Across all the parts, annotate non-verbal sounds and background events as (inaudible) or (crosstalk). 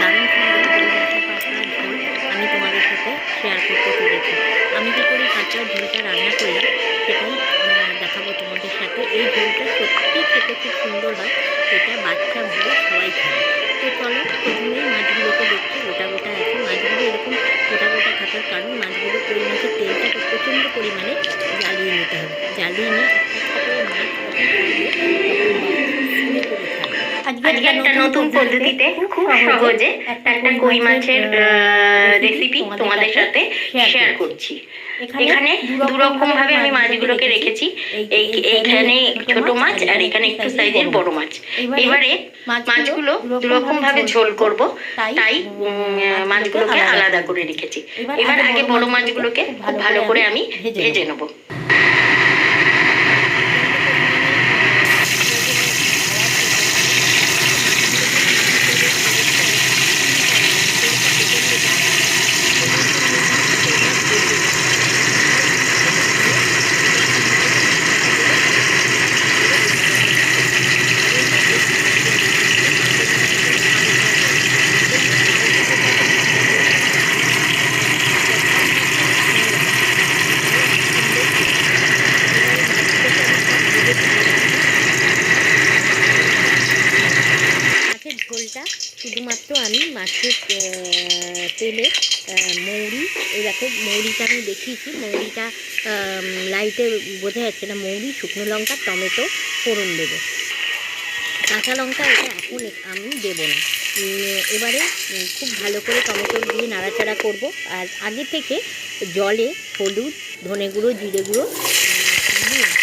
দারুণ সুন্দর ঝোল আমি তোমাদের সাথে শেয়ার করতে চলেছি। আমি কী করে কাঁচড়ার ঝোলটা রান্না করলাম সেটাই দেখাবো তোমাদের সাথে। এই ঝোলটা সত্যি খেতে খুব সুন্দর হয়, এটা বাচ্চা বুড়ো সবাই খাবে তো চলো, প্রথমেই মাছগুলোকে দেখছি, গোটা গোটা আছে। মাছগুলো এরকম গোটা গোটা থাকার কারণ, মাছগুলো কই মাছের তেলটা প্রচণ্ড পরিমাণে জ্বালিয়ে নিতে হবে। জ্বালিয়ে নিয়ে একটা করে মাছ আজকে একটা নতুন পদ্ধতিতে খুব সহজে একটা কই মাছের রেসিপি তোমাদের সাথে। শেয়ার করছি। এখানে দু রকম ভাবে আমি মাছগুলোকে রেখেছি। এই এইখানে ছোট মাছ আর এখানে একটু সাইজের বড় মাছ। এবারে মাছগুলো দু রকম ভাবে ঝোল করব। তাই মাছগুলোকে আলাদা করে রেখেছি। এবার আগে বড় মাছগুলোকে খুব ভালো করে আমি ভেজে নেব মাছের ঝোলটা শুধুমাত্র আমি মাছের তেলে মৌরি, এই দেখো মৌরিটা আমি দেখিয়েছি। মৌরিটা লাইটে বোঝা যাচ্ছে না মৌরি, শুকনো লঙ্কা, টমেটো, ফোড়ন দেবো। কাঁচা লঙ্কা এটা এখন আমি দেবো না। এবারে খুব ভালো করে টমেটো দিয়ে নাড়াচাড়া করব। আর আগে থেকে জলে হলুদ, ধনে গুঁড়ো, জিরে গুঁড়ো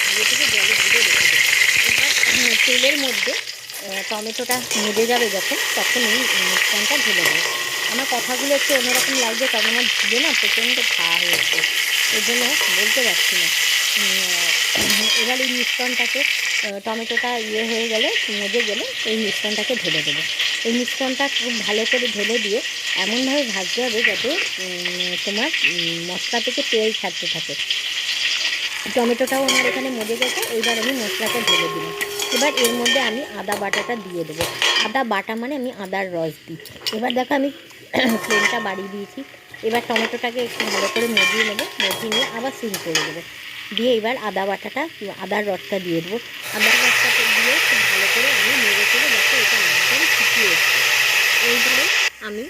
আগে থেকে জলে রেখে দেবো। এবার, তেলের মধ্যে টমেটোটা মেজে যাবে যখন, তখন এই মিশ্রণটা ঢেলে দেবো। আমার কথাগুলো একটু অন্যরকম লাগছে, কারণ আমার ঢুলে না প্রচণ্ড ঘা হয়েছে। এর জন্য বলতে পারছি না। এবার এই মিশ্রণটাকে টমেটোটা ইয়ে হয়ে গেলে মজে গেলে এই মিশ্রণটাকে ঢেলে দেবো। এই মিশ্রণটা খুব ভালো করে ঢেলে দিয়ে এমনভাবে ভাজতে হবে যাতে তোমার মশলা থেকে তেল ছাড়তে থাকে। টমেটোটাও আমার এখানে মজে গেছে। এইবার আমি মশলাটা ঢেলে দিলাম। এবার এর মধ্যে আমি আদা বাটাটা দিয়ে দেবো। আদা বাটা মানে আমি আদার রস দিই। এবার দেখো আমি (clears throat) ফ্লেমটা বাড়িয়ে দিয়েছি। এবার টমেটোটাকে একটু ভালো করে মজিয়ে নেব। মজিয়ে নিয়ে আবার সিম করে দেবো দিয়ে এবার আদা বাটাটা, আদার রসটা দিয়ে দেবো। আদার রসটাকে দিয়ে খুব ভালো করে আমি নেড়ে করে দেখো এটা একদম এইবারে আমি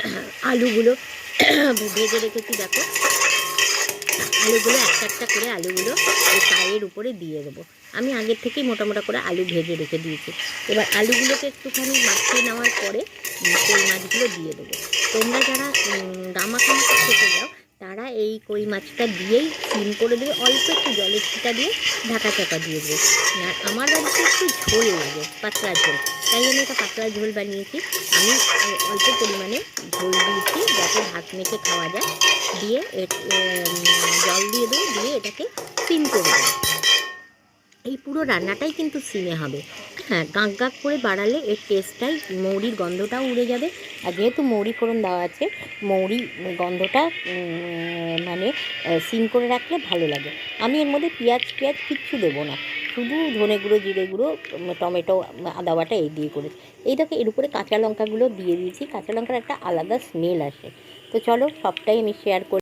(clears throat) আলুগুলো (clears throat) ভেজে রেখেছি দেখো। আলুগুলো একটা একটা করে আলুগুলো ওই পায়ের উপরে দিয়ে দেবো। আমি আগের থেকেই মোটামোটা মোটা করে আলু ভেজে রেখে দিয়েছি। এবার আলুগুলোকে একটুখানি মাখিয়ে নেওয়ার পরে তেল মাছগুলো দিয়ে দেবো। তোমরা যারা গামাখামাখা খেতে যাও তারা এই কই মাছটা দিয়েই সিম করে দেবে, অল্প একটু জলের ছিটা দিয়ে ঢাকা চাপা দিয়ে দেবে। আর আমার বাড়িতে একটু ঝোল লাগে, পাতলা ঝোল। তাই আমি একটা পাতলা ঝোল বানিয়েছি। আমি অল্প পরিমাণে ঝোল দিয়েছি যাতে ভাত মেখে খাওয়া যায়। দিয়ে জল দিয়ে দেবো, দিয়ে এটাকে সিম করে দেবো। এই পুরো রান্নাটাই কিন্তু সিমে হবে। হ্যাঁ গাঁক গাঁক করে বাড়ালে এর টেস্টটাই মৌরির গন্ধটাও উড়ে যাবে। আর যেহেতু মৌরি ফোড়ন দেওয়া আছে, মৌরি গন্ধটা মানে সিম করে রাখলে ভালো লাগে। আমি এর মধ্যে পেঁয়াজ পেঁয়াজ কিচ্ছু দেবো না। শুধু ধনে গুঁড়ো, জিরে গুঁড়ো টমেটো আদা বাটা এই দিয়ে করেছি। এইটাকে এর উপরে কাঁচা লঙ্কাগুলো দিয়ে দিয়েছি। কাঁচা লঙ্কার একটা আলাদা স্মেল আসে। তো চলো সবটাই আমি শেয়ার করি।